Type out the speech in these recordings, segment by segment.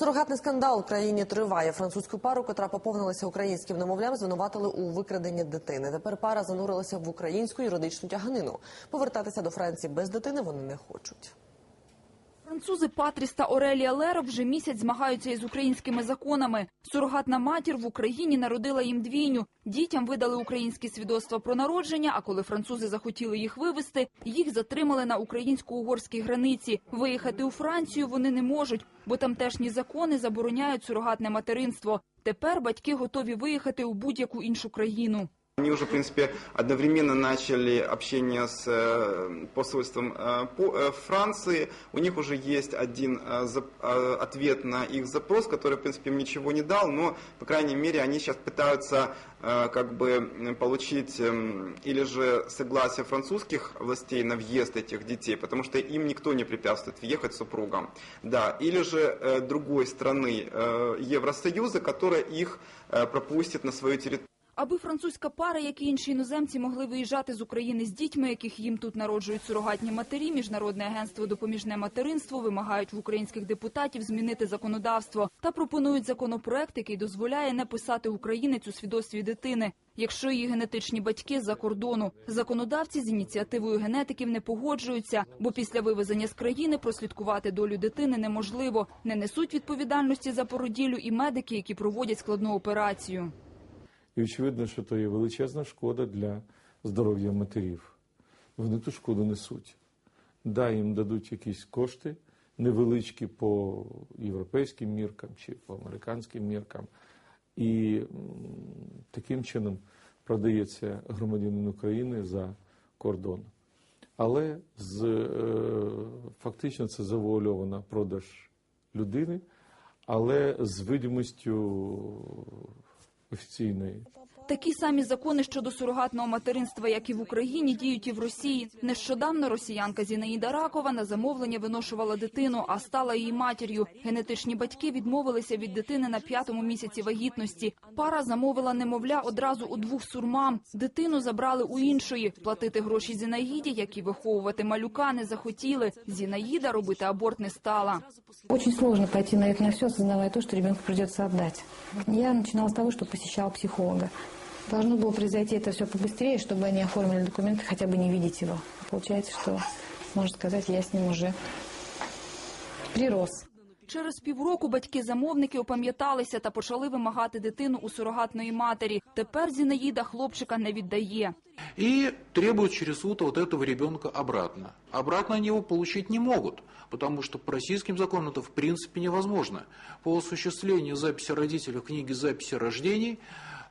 Сурогатний скандал в країні триває. Французьку пару, котра поповнилася українським немовлям, звинуватили у викраденні дитини. Тепер пара занурилася в українську юридичну тяганину. Повертатися до Франції без дитини вони не хочуть. Французи Патріс та Орелія Лера вже місяць змагаються із українськими законами. Сурогатна матір в Україні народила їм двійню. Дітям видали українські свідоцтва про народження, а коли французи захотіли їх вивезти, їх затримали на українсько-угорській границі. Виїхати у Францію вони не можуть, бо тамтешні закони забороняють сурогатне материнство. Тепер батьки готові виїхати у будь-яку іншу країну. Они уже, в принципе, одновременно начали общение с э, посольством э, э, Франции. У них уже есть один ответ на их запрос, который, в принципе, им ничего не дал, но, по крайней мере, они сейчас пытаются как бы получить эм, или же согласие французских властей на въезд этих детей, потому что им никто не препятствует въехать супругам. Да, или же другой страны Евросоюза, которая их пропустит на свою территорию. Аби французька пара, як і інші іноземці, могли виїжджати з України з дітьми, яких їм тут народжують сурогатні матері, міжнародне агентство допоміжне материнство вимагають в українських депутатів змінити законодавство та пропонують законопроект, який дозволяє не писати українець у свідоцтві дитини, якщо її генетичні батьки з-за кордону. Законодавці з ініціативою генетиків не погоджуються, бо після вивезення з країни прослідкувати долю дитини неможливо. Не несуть відповідальності за породіллю і медики, які проводять складну операцію. І очевидно, що то є величезна шкода для здоров'я матерів. Вони ту шкоду несуть. Да, їм дадуть якісь кошти невеличкі по європейським міркам чи по американським міркам. І таким чином продається громадянин України за кордон. Але з, е, фактично це завуальована продаж людини, але з видимістю офіційної. Такі самі закони щодо сурогатного материнства, як і в Україні, діють і в Росії. Нещодавно росіянка Зінаїда Ракова на замовлення виношувала дитину, а стала її матір'ю. Генетичні батьки відмовилися від дитини на п'ятому місяці вагітності. Пара замовила немовля одразу у двох сурмам. Дитину забрали у іншої. Платити гроші Зінаїді, як і виховувати малюка, не захотіли. Зінаїда робити аборт не стала. Очень сложно пойти на это на все, осознавая то, что ребенка придется отдать. Я начинала с того, что посещала психолога. Должно было произойти это все побыстрее, чтобы они оформили документы, хотя бы не видеть его. Получается, что, можно сказать, я с ним уже прирос. Через півроку батьки-замовники опам'яталися та почали вимагати дитину у сурогатної матері. Тепер Зінаїда хлопчика не віддає. и требуют через суд вот этого ребенка обратно. Обратно они его получить не могут, потому что по российским законам это в принципе невозможно. По осуществлению записи родителей в книге записи рождений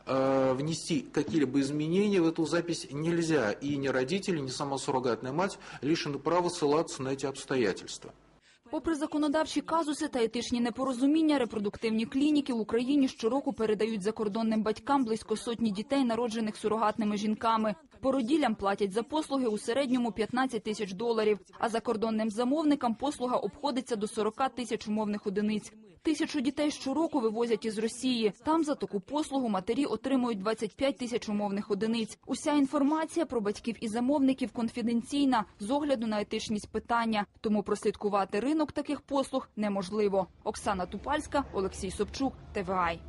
э, внести какие-либо изменения в эту запись нельзя, и ни родители, ни сама суррогатная мать лишены права ссылаться на эти обстоятельства. Попри законодавчі казуси та етичні непорозуміння, репродуктивні клініки в Україні щороку передають закордонним батькам близько сотні дітей, народжених сурогатними жінками. Породіллям платять за послуги у середньому 15 тисяч доларів, а закордонним замовникам послуга обходиться до 40 тисяч умовних одиниць. Тисячу дітей щороку вивозять із Росії. Там за таку послугу матері отримують 25 тисяч умовних одиниць. Уся інформація про батьків і замовників конфіденційна з огляду на етичність питання. Тому прослідкувати ринок таких послуг неможливо. Оксана Тупальська, Олексій Собчук, ТВАЙ.